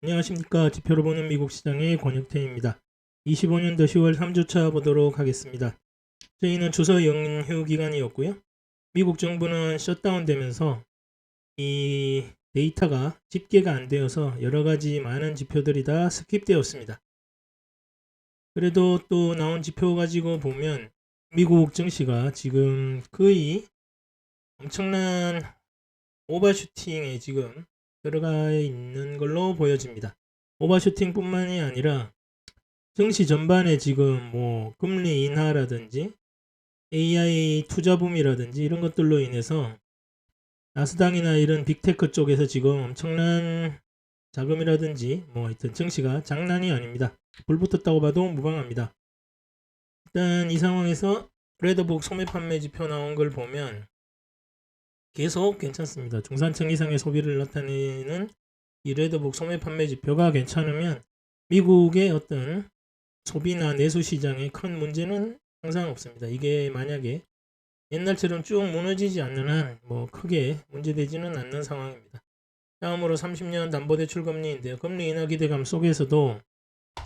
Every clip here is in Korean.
안녕하십니까. 지표를 보는 미국 시장의 권혁태입니다. 25년도 10월 3주차 보도록 하겠습니다. 저희는 추석 연휴 기간이었고요. 미국 정부는 셧다운 되면서 이 데이터가 집계가 안 되어서 여러 가지 많은 지표들이 다 스킵되었습니다. 그래도 또 나온 지표 가지고 보면 미국 증시가 지금 거의 엄청난 오버슈팅에 지금 들어가 있는 걸로 보여집니다. 오버슈팅뿐만이 아니라 증시 전반에 지금 뭐 금리 인하라든지 AI 투자붐이라든지 이런 것들로 인해서 나스닥이나 이런 빅테크 쪽에서 지금 엄청난 자금이라든지 뭐 하여튼 증시가 장난이 아닙니다. 불 붙었다고 봐도 무방합니다. 일단 이 상황에서 레더북 소매 판매 지표 나온 걸 보면 계속 괜찮습니다. 중산층 이상의 소비를 나타내는 이 레더북 소매 판매 지표가 괜찮으면 미국의 어떤 소비나 내수 시장에 큰 문제는 항상 없습니다. 이게 만약에 옛날처럼 쭉 무너지지 않는 한 뭐 크게 문제되지는 않는 상황입니다. 다음으로 30년 담보대출 금리인데요. 금리 인하 기대감 속에서도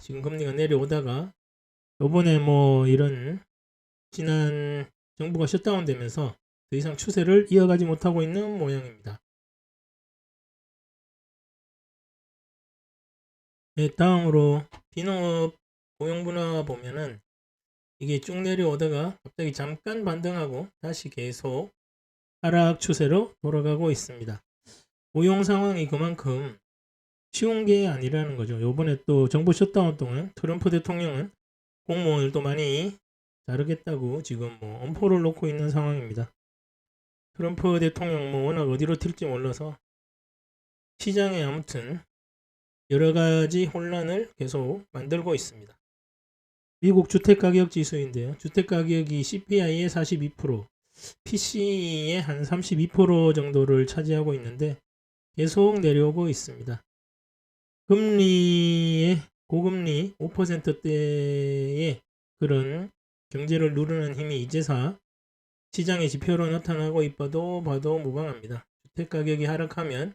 지금 금리가 내려오다가 요번에 뭐 이런 지난 정부가 셧다운 되면서 더 이상 추세를 이어가지 못하고 있는 모양입니다. 네, 다음으로 비농업 고용분화 보면은 이게 쭉 내려오다가 갑자기 잠깐 반등하고 다시 계속 하락 추세로 돌아가고 있습니다. 고용 상황이 그만큼 쉬운 게 아니라는 거죠. 요번에 또 정부 셧다운 동안 트럼프 대통령은 공무원을 또 많이 자르겠다고 지금 뭐 엄포를 놓고 있는 상황입니다. 트럼프 대통령 뭐 워낙 어디로 튈지 몰라서 시장에 아무튼 여러 가지 혼란을 계속 만들고 있습니다. 미국 주택가격 지수인데요. 주택가격이 CPI의 42%, PC의 한 32% 정도를 차지하고 있는데 계속 내려오고 있습니다. 금리의 고금리 5%대의 그런 경제를 누르는 힘이 이제사 시장의 지표로 나타나고 있어도 봐도 무방합니다. 주택 가격이 하락하면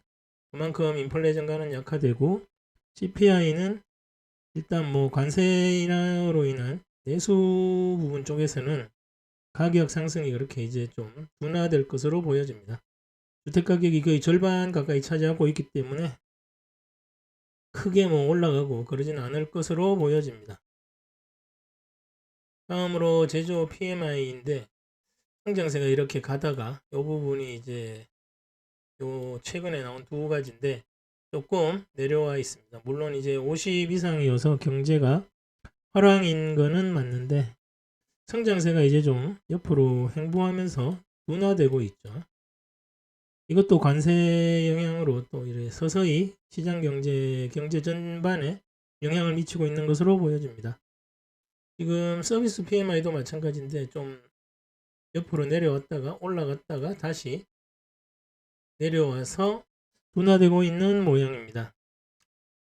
그만큼 인플레 증가는 약화되고 CPI는 일단 뭐 관세로 인한 내수 부분 쪽에서는 가격 상승이 그렇게 이제 좀 둔화될 것으로 보여집니다. 주택 가격이 거의 절반 가까이 차지하고 있기 때문에 크게 뭐 올라가고 그러진 않을 것으로 보여집니다. 다음으로 제조 PMI인데 성장세가 이렇게 가다가 이 부분이 이제 요 최근에 나온 두 가지인데 조금 내려와 있습니다. 물론 이제 50 이상이어서 경제가 화랑인 거는 맞는데 성장세가 이제 좀 옆으로 행보하면서 둔화되고 있죠. 이것도 관세 영향으로 또 이래 서서히 시장 경제 경제 전반에 영향을 미치고 있는 것으로 보여집니다. 지금 서비스 PMI도 마찬가지인데 좀 옆으로 내려왔다가 올라갔다가 다시 내려와서 둔화되고 있는 모양입니다.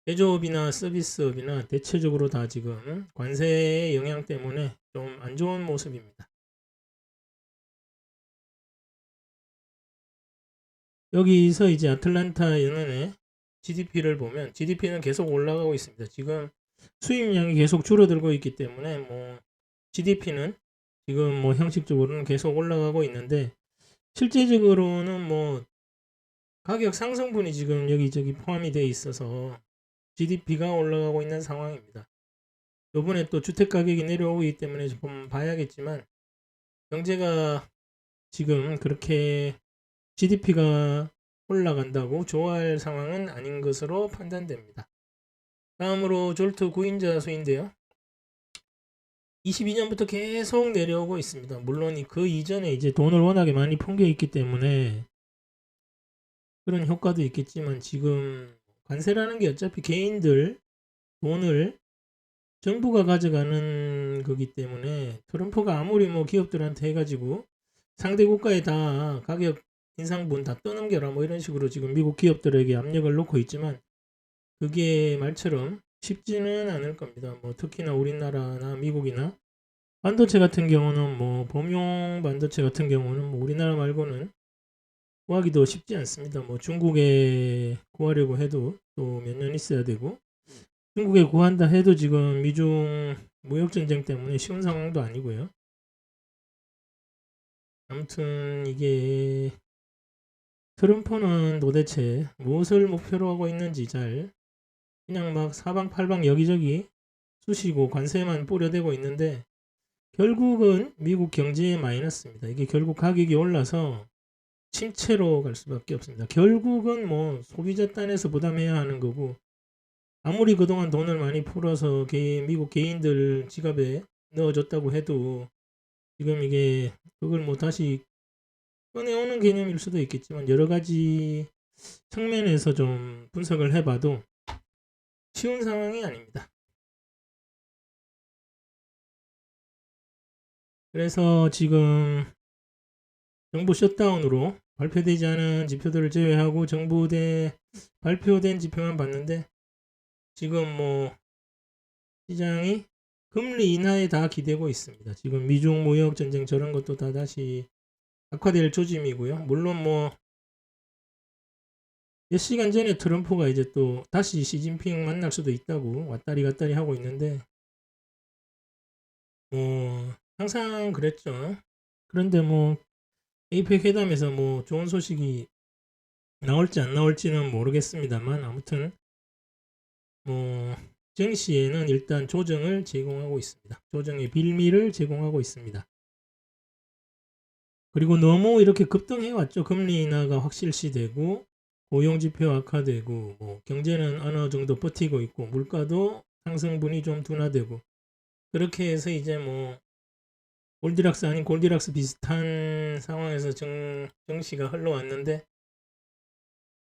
제조업이나 서비스업이나 대체적으로 다 지금 관세의 영향 때문에 좀 안 좋은 모습입니다. 여기서 이제 아틀란타 연은의 GDP를 보면 GDP는 계속 올라가고 있습니다. 지금 수입량이 계속 줄어들고 있기 때문에 뭐 GDP는 지금 뭐 형식적으로는 계속 올라가고 있는데 실제적으로는 뭐 가격 상승분이 지금 여기저기 포함이 되어 있어서 GDP가 올라가고 있는 상황입니다. 요번에 또 주택 가격이 내려오기 때문에 좀 봐야겠지만 경제가 지금 그렇게 GDP가 올라간다고 좋아할 상황은 아닌 것으로 판단됩니다. 다음으로 졸트 구인자 수인데요. 22년부터 계속 내려오고 있습니다. 물론 그 이전에 이제 돈을 워낙에 많이 풍겨 있기 때문에 그런 효과도 있겠지만 지금 관세라는 게 어차피 개인들 돈을 정부가 가져가는 거기 때문에 트럼프가 아무리 뭐 기업들한테 해가지고 상대 국가에 다 가격 인상분 다 떠넘겨라 뭐 이런 식으로 지금 미국 기업들에게 압력을 놓고 있지만 그게 말처럼 쉽지는 않을 겁니다. 뭐 특히나 우리나라나 미국이나 반도체 같은 경우는 뭐 범용 반도체 같은 경우는 뭐 우리나라 말고는 구하기도 쉽지 않습니다. 뭐 중국에 구하려고 해도 또 몇 년 있어야 되고 중국에 구한다 해도 지금 미중 무역 전쟁 때문에 쉬운 상황도 아니고요. 아무튼 이게 트럼프는 도대체 무엇을 목표로 하고 있는지 잘 그냥 막 사방팔방 여기저기 쑤시고 관세만 뿌려대고 있는데 결국은 미국 경제에 마이너스입니다. 이게 결국 가격이 올라서 침체로 갈 수밖에 없습니다. 결국은 뭐 소비자 단에서 부담해야 하는 거고 아무리 그동안 돈을 많이 풀어서 개인, 미국 개인들 지갑에 넣어줬다고 해도 지금 이게 그걸 뭐 다시 꺼내오는 개념일 수도 있겠지만 여러 가지 측면에서 좀 분석을 해봐도 쉬운 상황이 아닙니다. 그래서 지금 정부 셧다운으로 발표되지 않은 지표들을 제외하고 정부대 발표된 지표만 봤는데 지금 뭐 시장이 금리 인하에 다 기대고 있습니다. 지금 미중 무역 전쟁 저런 것도 다 다시 악화될 조짐이고요. 물론 뭐 몇 시간 전에 트럼프가 이제 또 다시 시진핑 만날 수도 있다고 왔다리 갔다리 하고 있는데 뭐 항상 그랬죠. 그런데 뭐 에이펙 회담에서 뭐 좋은 소식이 나올지 안 나올지는 모르겠습니다만 아무튼 뭐 증시에는 일단 조정을 제공하고 있습니다. 조정의 빌미를 제공하고 있습니다. 그리고 너무 이렇게 급등해 왔죠. 금리 인하가 확실시 되고 고용 지표 악화되고 뭐 경제는 어느 정도 버티고 있고 물가도 상승분이 좀 둔화되고 그렇게 해서 이제 뭐 골디락스 아닌 골디락스 비슷한 상황에서 정, 정시가 흘러왔는데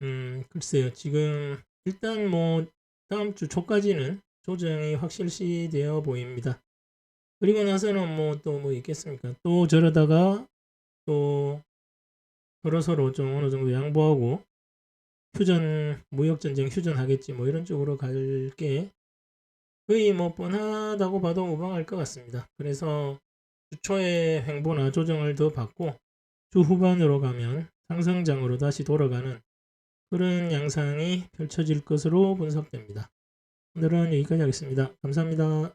음 글쎄요 지금 일단 뭐 다음 주 초까지는 조정이 확실시 되어 보입니다. 그리고 나서는 뭐 또뭐 있겠습니까? 또 저러다가 또 서로 서로 좀 어느 정도 양보하고 휴전 무역 전쟁 휴전하겠지 뭐 이런 쪽으로 갈 게 거의 뭐 뻔하다고 봐도 무방할 것 같습니다. 그래서 주 초에 횡보나 조정을 더 받고 주 후반으로 가면 상승장으로 다시 돌아가는 그런 양상이 펼쳐질 것으로 분석됩니다. 오늘은 여기까지 하겠습니다. 감사합니다.